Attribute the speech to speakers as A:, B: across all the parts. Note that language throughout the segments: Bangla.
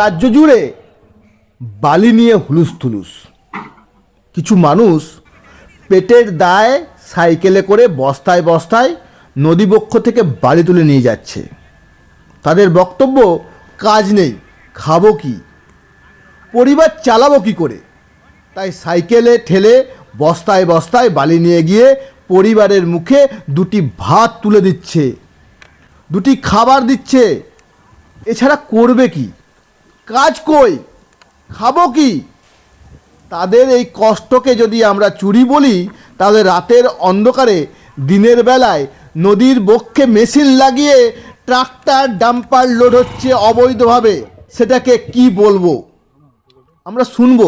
A: রাজ্য জুড়ে বালি নিয়ে হুলুস থুলুস কিছু মানুষ পেটের দায় সাইকেলে করে বস্তায় বস্তায় নদীবক্ষ থেকে বালি তুলে নিয়ে যাচ্ছে। তাদের বক্তব্য, কাজ নেই, খাব কি? পরিবার চালাবো কি করে? তাই সাইকেলে ঠেলে বস্তায় বস্তায় বালি নিয়ে গিয়ে পরিবারের মুখে দুটি ভাত তুলে দিচ্ছে, দুটি খাবার দিচ্ছে। এছাড়া করবে কি? কাজ কই? খাব কি? তাদের এই কষ্টকে যদি আমরা চুরি বলি, তাহলে রাতের অন্ধকারে দিনের বেলায় নদীর বক্ষে মেশিন লাগিয়ে ট্রাক্টর ডাম্পার লোড হচ্ছে অবৈধভাবে। সেটাকে কি বলব? আমরা শুনব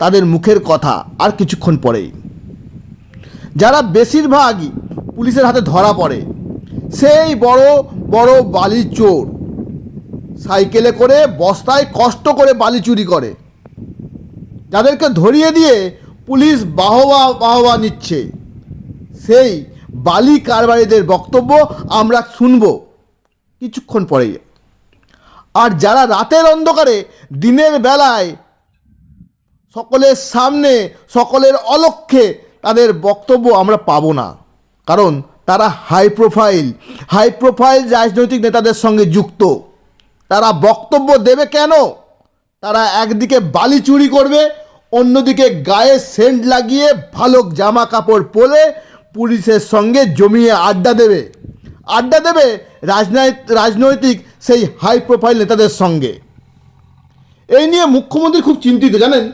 A: তাদের মুখের কথা আর কিছুক্ষণ পরেই। যারা বেশিরভাগই পুলিশের হাতে ধরা পড়ে, সেই বড় বড় বালি চোর সাইকেলে করে, বস্তায় কষ্ট করে বালি চুরি করে। যাদেরকে ধরিয়ে দিয়ে পুলিশ বাহবা বাহবা নিচ্ছে। সেই বালি কারবারিদের বক্তব্য আমরা শুনব কিছুক্ষণ পরেই। আর যারা রাতের অন্ধকারে, দিনের বেলায় সকলের সামনে, সকলের অলক্ষ্যে তাদের বক্তব্য আমরা পাবো না। কারণ তারা হাই প্রোফাইল হাই প্রোফাইল রাজনৈতিক নেতাদের সঙ্গে যুক্ত। তারা বক্তব্য দেবে কেন? তারা একদিকে বালি চুরি করবে, অন্যদিকে গায়ে সেন্ট লাগিয়ে ভালো জামা কাপড় পরে পুলিশের সঙ্গে জমিয়ে আড্ডা দেবে। আড্ডা দেবে রাজনৈতিক রাজনৈতিক সেই হাই প্রোফাইল নেতাদের সঙ্গে। এই নিয়ে মুখ্যমন্ত্রী খুব চিন্তিত, জানেন?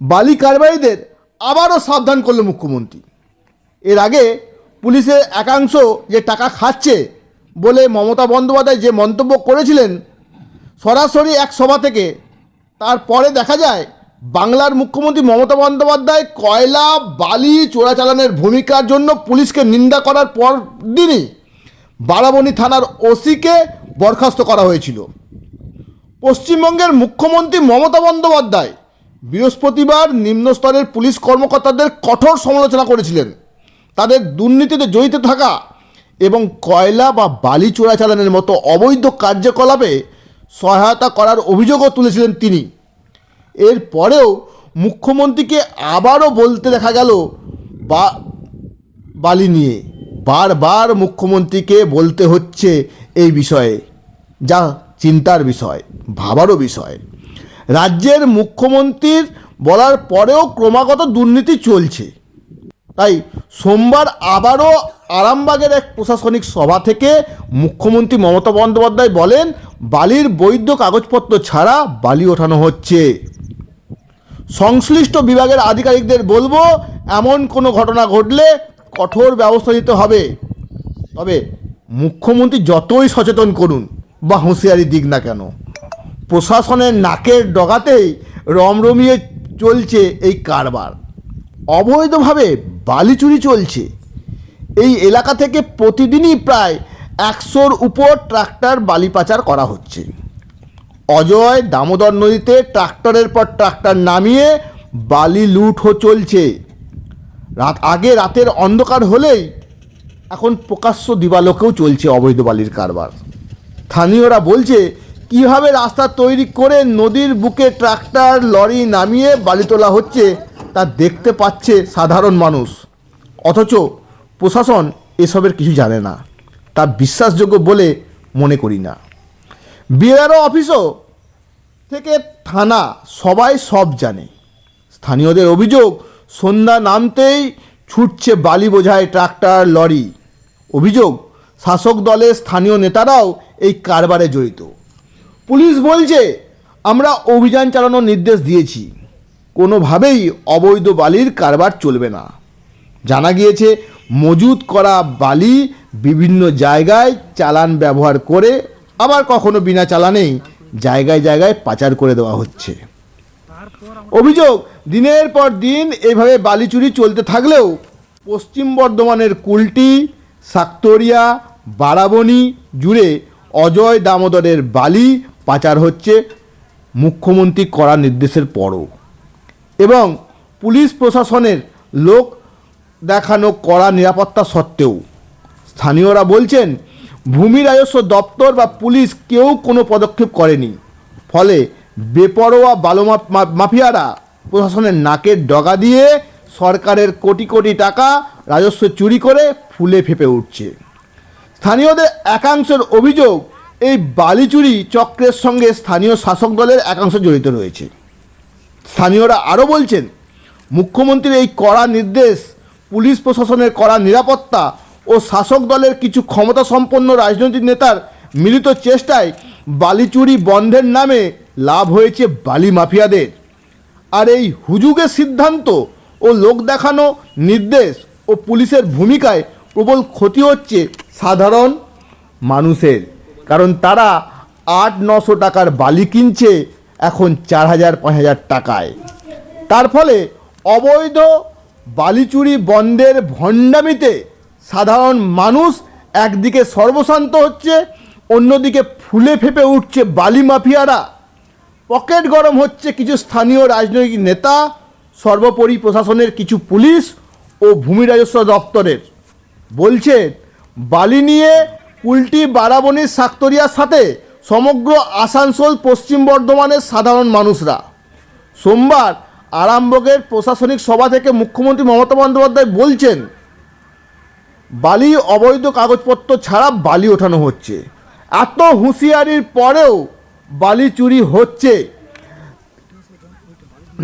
A: বালি কারবারিদের আবারও সাবধান করল মুখ্যমন্ত্রী। এর আগে পুলিশের একাংশ যে টাকা খাচ্ছে বলে মমতা বন্দ্যোপাধ্যায় যে মন্তব্য করেছিলেন, সরাসরি এক সভা থেকে, তারপরে দেখা যায় বাংলার মুখ্যমন্ত্রী মমতা বন্দ্যোপাধ্যায় কয়লা, বালি চোরাচালানের ভূমিকার জন্য পুলিশকে নিন্দা করার পর দিনই বারাবণী থানার ওসিকে বরখাস্ত করা হয়েছিল। পশ্চিমবঙ্গের মুখ্যমন্ত্রী মমতা বন্দ্যোপাধ্যায় বৃহস্পতিবার নিম্নস্তরের পুলিশ কর্মকর্তাদের কঠোর সমালোচনা করেছিলেন। তাদের দুর্নীতিতে জড়িত থাকা এবং কয়লা বা বালি চোরাচালানের মতো অবৈধ কার্যকলাপে সহায়তা করার অভিযোগও তুলেছিলেন তিনি। এর পরেও মুখ্যমন্ত্রীকে আবারও বলতে দেখা গেল বা, বালি নিয়ে। বারবার মুখ্যমন্ত্রীকে বলতে হচ্ছে এই বিষয়ে। যা চিন্তার বিষয়, ভাবারও বিষয়। রাজ্যের মুখ্যমন্ত্রীর বলার পরেও ক্রমাগত দুর্নীতি চলছে। তাই সোমবার আবারও আরামবাগের এক প্রশাসনিক সভা থেকে মুখ্যমন্ত্রী মমতা বন্দ্যোপাধ্যায় বলেন, বালির বৈধ কাগজপত্র ছাড়া বালি ওঠানো হচ্ছে। সংশ্লিষ্ট বিভাগের আধিকারিকদের বলব, এমন কোনো ঘটনা ঘটলে কঠোর ব্যবস্থা নিতে হবে। তবে মুখ্যমন্ত্রী যতই সচেতন করুন, বা হুঁশিয়ারি দিক না কেন। প্রশাসনের নাকের ডগাতেই রমরমিয়ে চলছে এই কারবার। অবৈধভাবে বালি চুরি চলছে। এই এলাকা থেকে প্রতিদিনই প্রায় একশোর উপর ট্রাক্টর বালি পাচার করা হচ্ছে। অজয় দামোদর নদীতে ট্রাক্টরের পর ট্রাক্টর নামিয়ে বালি লুটও চলছে। রাত আগে রাতের অন্ধকার হলেই এখন প্রকাশ্য দিবালোকেও চলছে অবৈধ বালির কারবার। স্থানীয়রা বলছে, কীভাবে রাস্তা তৈরি করে নদীর বুকে ট্রাক্টর, লরি নামিয়ে বালি তোলা হচ্ছে তা দেখতে পাচ্ছে সাধারণ মানুষ। অথচ প্রশাসন এসবের কিছু জানে না, তা বিশ্বাসযোগ্য বলে মনে করি না। বিআরও অফিসও থেকে থানা সবাই সব জানে। স্থানীয়দের অভিযোগ, সন্ধ্যা নামতেই ছুটছে বালি বোঝায় ট্রাক্টর, লরি। অভিযোগ, শাসক দলের স্থানীয় নেতারাও এই কারবারে জড়িত। পুলিশ বলছে, আমরা অভিযান চালানোর নির্দেশ দিয়েছি। কোনোভাবেই অবৈধ বালির কারবার চলবে না। জানা গিয়েছে মজুত করা বালি বিভিন্ন জায়গায় চালান ব্যবহার করে আবার কখনো বিনা চালানেই জায়গায় জায়গায় পাচার করে দেওয়া হচ্ছে। অভিযোগ, দিনের পর দিন এইভাবে বালি চুরি চলতে থাকলেও পশ্চিম বর্ধমানের কুলটি সাক্তরিয়া বারাবণী জুড়ে অজয় দামোদরের বালি পাচার হচ্ছে মুখ্যমন্ত্রী করা নির্দেশের পরও। এবং পুলিশ প্রশাসনের লোক দেখানো কড়া নিরাপত্তা সত্ত্বেও। স্থানীয়রা বলছেন, ভূমি রাজস্ব দপ্তর বা পুলিশ কেউ কোনো পদক্ষেপ করেনি। ফলে বেপরোয়া বালু মাফিয়ারা প্রশাসনের নাকের ডগা দিয়ে সরকারের কোটি কোটি টাকা রাজস্ব চুরি করে ফুলে ফেপে উঠছে। স্থানীয়দের একাংশের অভিযোগ, এই বালি চুরি চক্রের সঙ্গে স্থানীয় শাসক দলের একাংশ জড়িত রয়েছে। স্থানীয়রা আরও বলছেন, মুখ্যমন্ত্রীর এই কড়া নির্দেশ পুলিশ প্রশাসনের কড়া নিরাপত্তা ও শাসক দলের কিছু ক্ষমতা সম্পন্ন রাজনৈতিক নেতার মিলিত চেষ্টায় বালি চুরি বন্ধের নামে লাভ হয়েছে বালি মাফিয়াদের। আর এই হুজুগের সিদ্ধান্ত ও লোক দেখানো নির্দেশ ও পুলিশের ভূমিকায় প্রবল ক্ষতি হচ্ছে সাধারণ মানুষের, কারণ তারা আট নশো টাকার বালি কিনছে এখন চার হাজার, পাঁচ হাজার টাকায়। তার ফলে অবৈধ বালি চুরি বন্ধের ভণ্ডামিতে সাধারণ মানুষ একদিকে সর্বশান্ত হচ্ছে, অন্যদিকে ফুলে ফেপে উঠছে বালি মাফিয়ারা। পকেট গরম হচ্ছে কিছু স্থানীয় রাজনৈতিক নেতা, সর্বোপরি প্রশাসনের কিছু পুলিশ ও ভূমি রাজস্ব দপ্তরের। বলছে, বালি নিয়ে উল্টি বারাবণীর সাক্তরিয়ার সাথে সমগ্র আসানসোল পশ্চিম বর্ধমানের সাধারণ মানুষরা। সোমবার আরামবগের প্রশাসনিক সভা থেকে মুখ্যমন্ত্রী মমতা বন্দ্যোপাধ্যায় বলছেন, বালি অবৈধ কাগজপত্র ছাড়া বালি ওঠানো হচ্ছে। এত হুঁশিয়ারির পরেও বালি চুরি হচ্ছে।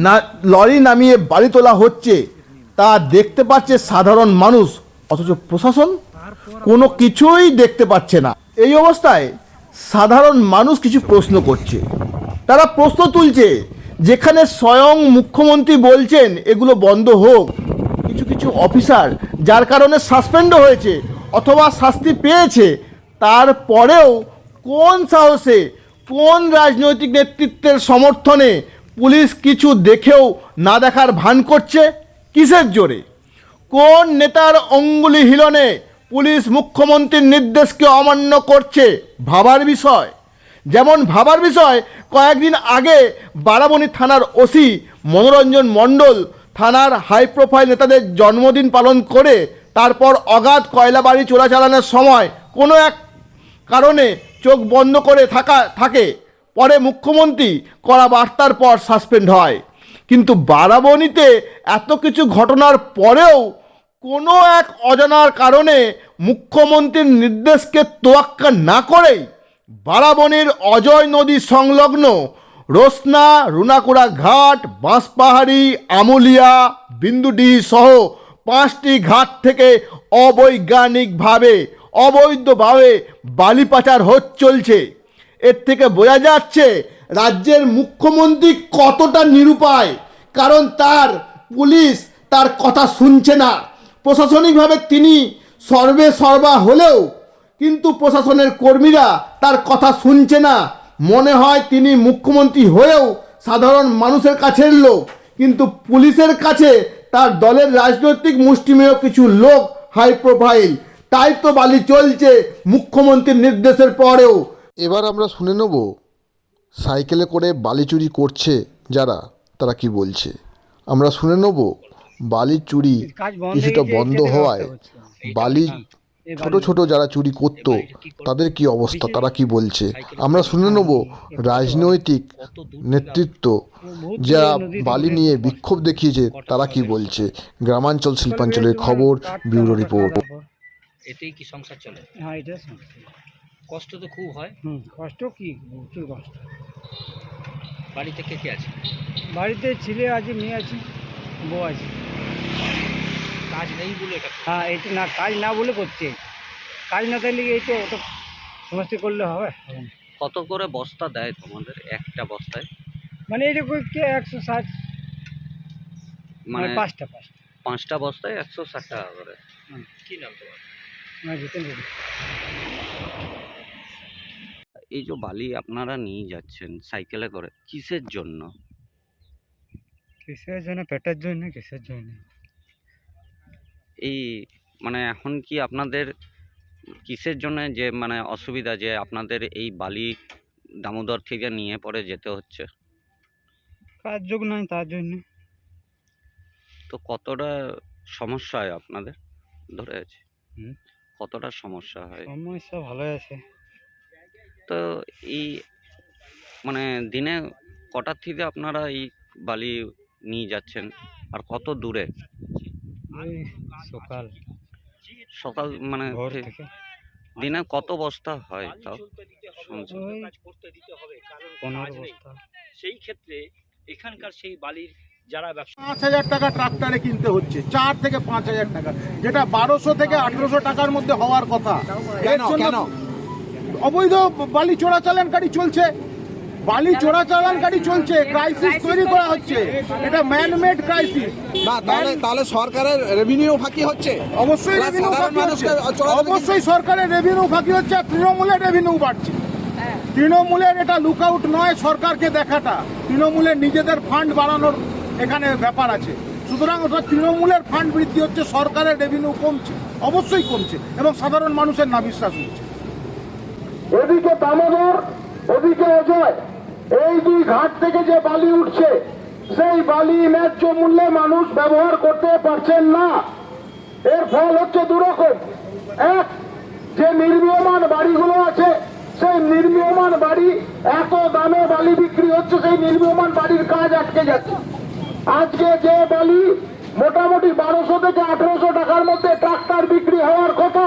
A: না, লরি নামিয়ে বালি তোলা হচ্ছে, তা দেখতে পাচ্ছে সাধারণ মানুষ, অথচ প্রশাসন কোনো কিছুই দেখতে পাচ্ছে না। এই অবস্থায় সাধারণ মানুষ কিছু প্রশ্ন করছে। তারা প্রশ্ন তুলছে যেখানে স্বয়ং মুখ্যমন্ত্রী বলছেন এগুলো বন্ধ হোক। কিছু কিছু অফিসার যার কারণে সাসপেন্ডও হয়েছে অথবা শাস্তি পেয়েছে তারপরেও কোন সাহসে, কোন রাজনৈতিক নেতৃত্বের সমর্থনে পুলিশ কিছু দেখেও না দেখার ভান করছে? কিসের জোরে? কোন নেতার অঙ্গুলি হিলনে পুলিশ মুখ্যমন্ত্রীর নির্দেশকে অমান্য করছে? ভাবার বিষয়। যেমন ভাবার বিষয়, কয়েকদিন আগে বারাবণী থানার ওসি মনোরঞ্জন মণ্ডল থানার হাই প্রোফাইল নেতাদের জন্মদিন পালন করে তারপর অগাধ কয়লা বাড়ি চোরাচালানোর সময় কোনো এক কারণে চোখ বন্ধ করে থাকা, থাকে। পরে মুখ্যমন্ত্রী করা বার্তার পর সাসপেন্ড হয়। কিন্তু বারাবণীতে এত কিছু ঘটনার পরেও কোনো এক অজানার কারণে মুখ্যমন্ত্রীর নির্দেশকে তোয়াক্কা না করেই বারাবণীর অজয় নদী সংলগ্ন রোসনা, রুনাকুড়া ঘাট, বাঁশপাহাড়ি, আমুলিয়া বিন্দুডিহি সহ পাঁচটি ঘাট থেকে অবৈজ্ঞানিকভাবে, অবৈধভাবে বালি পাচার হচ্ছে চলছে। এর থেকে বোঝা যাচ্ছে রাজ্যের মুখ্যমন্ত্রী কতটা নিরুপায়, কারণ তার পুলিশ তার কথা শুনছে না। প্রশাসনিকভাবে তিনি সর্বে সর্বা হলেও কিন্তু প্রশাসনের কর্মীরা তার কথা শুনছে না। মনে হয় তিনি মুখ্যমন্ত্রী হয়েও সাধারণ মানুষের কাছের লোক। কিন্তু পুলিশের কাছে তার দলের রাজনৈতিক মুষ্টিমেয় কিছু লোক হাই প্রোফাইল তাই তো বালি চলছে মুখ্যমন্ত্রীর নির্দেশের পরেও।
B: এবার আমরা শুনে নেব সাইকেলে করে বালি চুরি করছে যারা তারা কি বলছে? আমরা শুনে নেব বালি চুরি কিছুটা বন্ধ হওয়ায় বালি ছোট ছোট যারা চুরি করত তাদের কি অবস্থা? তারা কি বলছে? আমরা শুনে নেব রাজনৈতিক নেতৃত্ব যা বালি নিয়ে বিক্ষোভ দেখিয়েছে তারা কি বলছে? গ্রামাঞ্চল শিল্পাঞ্চলের খবর ব্যুরো রিপোর্ট।
C: এতেই কি সংসার চলে?
D: হ্যাঁ এটা।
C: কষ্ট তো খুব হয়।
D: হুম কষ্ট কি? প্রচুর কষ্ট।
C: বাড়িতে কে কে আছে?
D: বাড়িতে ছেলে আছে মেয়ে আছে বউ আছে।
C: কাজ নেই বলে এটা
D: হ্যাঁ এটা না কাজ না বলে করছে। কাজ না থাকলে এই তো অত সমস্যা করলে হবে
C: কত করে বস্তা দেয় তোমাদের একটা বস্তায়?
D: মানে এটা কে একশো ষাট? মানে
C: মানে
D: পাঁচটা পাঁচটা।
C: পাঁচটা বস্তায় একশো ষাট টাকা করে। কি নাম তোমার?
D: মানে জিতেন
C: এই যে বালি আপনারা নিয়ে যাচ্ছেন সাইকেলে করে কিসের জন্য?
D: কিসের জন্য? পেটের জন্য কিসের জন্য?
C: এই মানে এখন কি আপনাদের কিসের জন্য যে মানে অসুবিধা যে আপনাদের এই বালি দামোদর থেকে নিয়ে পরে যেতে হচ্ছে?
D: কাজ যোগ নয় তার জন্য।
C: তো কতটা সমস্যা হয় আপনাদের ধরে আছে। কতটা সমস্যা হয়?
D: সমস্যা ভালো আছে।
C: তো এই মানে দিনে কটার থেকে আপনারা এই বালি নিয়ে যাচ্ছেন? আর কত দূরে?
D: সকাল।
C: সকাল মানে
D: ভোর
C: থে-
D: থেকে।
C: দিনে কত বস্তা হয় তাও
E: সেই ক্ষেত্রে এখানকার সেই বালির যারা ব্যবসা
F: পাঁচ হাজার টাকা ট্রাক্টরে কিনতে হচ্ছে চার থেকে পাঁচ হাজার টাকা। যেটা বারোশো থেকে আঠেরোশো টাকার মধ্যে হওয়ার কথা। অবৈধ বালি চোরাচালানকারী চলছে। বালি চোরাচালানকারী চলছে ক্রাইসিস তৈরি করা হচ্ছে। এটা ম্যানমেড ক্রাইসিস
G: না তাহলে তাহলে সরকারের রেভিনিউ ফাঁকি হচ্ছে?
F: অবশ্যই রেভিনিউ ফাঁকি
G: মানুষকে
F: হচ্ছে। অবশ্যই সরকারের রেভিনিউ ফাঁকি হচ্ছে আর তৃণমূলের রেভিনিউ বাড়ছে। তৃণমূলের এটা লুকআউট নয় সরকারকে দেখাটা। তৃণমূলের নিজেদের ফান্ড বাড়ানোর এখানে ব্যাপার আছে। সুতরাং ওটা তৃণমূলের ফান্ড বৃদ্ধি হচ্ছে সরকারের রেভিনিউ কমছে অবশ্যই কমছে এবং সাধারণ মানুষের না বিশ্বাস হচ্ছে।
H: এদিকে দামোদর ওদিকে অজয়। এই দুই ঘাট থেকে যে বালি উঠছে, সেই বালি ন্যায্য মূল্যে মানুষ ব্যবহার করতে পারছেন না। এর ফল হচ্ছে দুরকম। এক, যে নির্মীয়মান বাড়িগুলো আছে, সেই নির্মীয়মান বাড়ি এত দামে বালি বিক্রি হচ্ছে, সেই নির্মীয়মান বাড়ির কাজ আটকে যাচ্ছে আজকে যে বালি মোটামুটি বারোশো থেকে আঠারোশো টাকার মধ্যে ট্রাক্টর বিক্রি হওয়ার কথা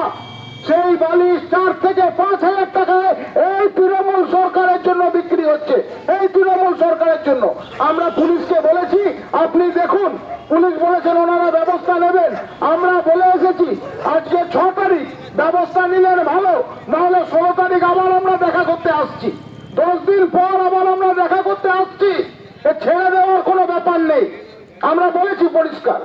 H: সেই বালি চার থেকে পাঁচ হাজার টাকায় এই তৃণমূল সরকারের জন্য বিক্রি হচ্ছে। এই তৃণমূল সরকারের জন্য। আমরা পুলিশকে বলেছি, আপনি দেখুন, পুলিশ বলেছেন ওনারা ব্যবস্থা নেবেন। আমরা বলে এসেছি, আজকে ছ তারিখ, ব্যবস্থা নিলেন ভালো, নাহলে ষোলো তারিখ আবার আমরা দেখা করতে আসছি। দশ দিন পর আবার আমরা দেখা করতে আসছি। ছেড়ে দেওয়ার কোনো ব্যাপার নেই। আমরা বলেছি পরিষ্কার।